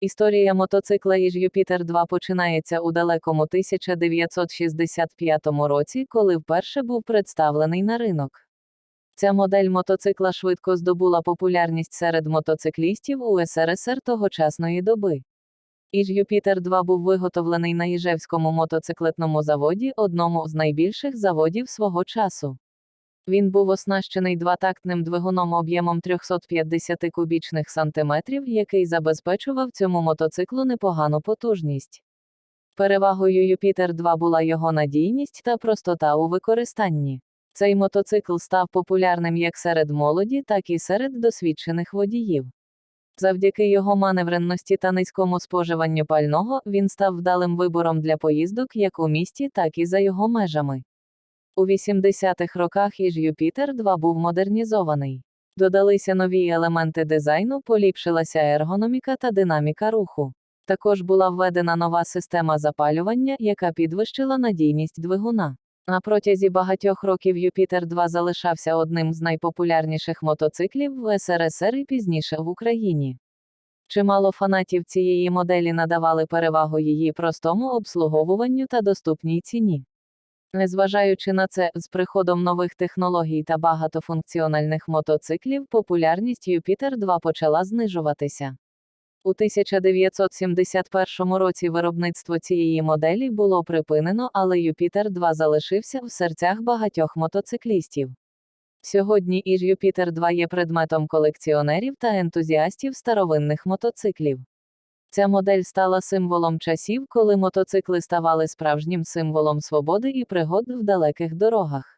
Історія мотоцикла Іж Юпітер 2 починається у далекому 1965 році, коли вперше був представлений на ринок. Ця модель мотоцикла швидко здобула популярність серед мотоциклістів у СРСР тогочасної доби. Іж Юпітер 2 був виготовлений на Іжевському мотоциклетному заводі, одному з найбільших заводів свого часу. Він був оснащений дватактним двигуном об'ємом 350 кубічних сантиметрів, який забезпечував цьому мотоциклу непогану потужність. Перевагою Юпітер 2 була його надійність та простота у використанні. Цей мотоцикл став популярним як серед молоді, так і серед досвідчених водіїв. Завдяки його маневренності та низькому споживанню пального він став вдалим вибором для поїздок як у місті, так і за його межами. У 80-х роках іж Юпітер 2 був модернізований. Додалися нові елементи дизайну, поліпшилася ергономіка та динаміка руху. Також була введена нова система запалювання, яка підвищила надійність двигуна. На протязі багатьох років Юпітер 2 залишався одним з найпопулярніших мотоциклів в СРСР і пізніше в Україні. Чимало фанатів цієї моделі надавали перевагу її простому обслуговуванню та доступній ціні. Незважаючи на це, з приходом нових технологій та багатофункціональних мотоциклів популярність Юпітер 2 почала знижуватися. У 1971 році виробництво цієї моделі було припинено, але Юпітер 2 залишився в серцях багатьох мотоциклістів. Сьогодні іж Юпітер 2 є предметом колекціонерів та ентузіастів старовинних мотоциклів. Ця модель стала символом часів, коли мотоцикли ставали справжнім символом свободи і пригод в далеких дорогах.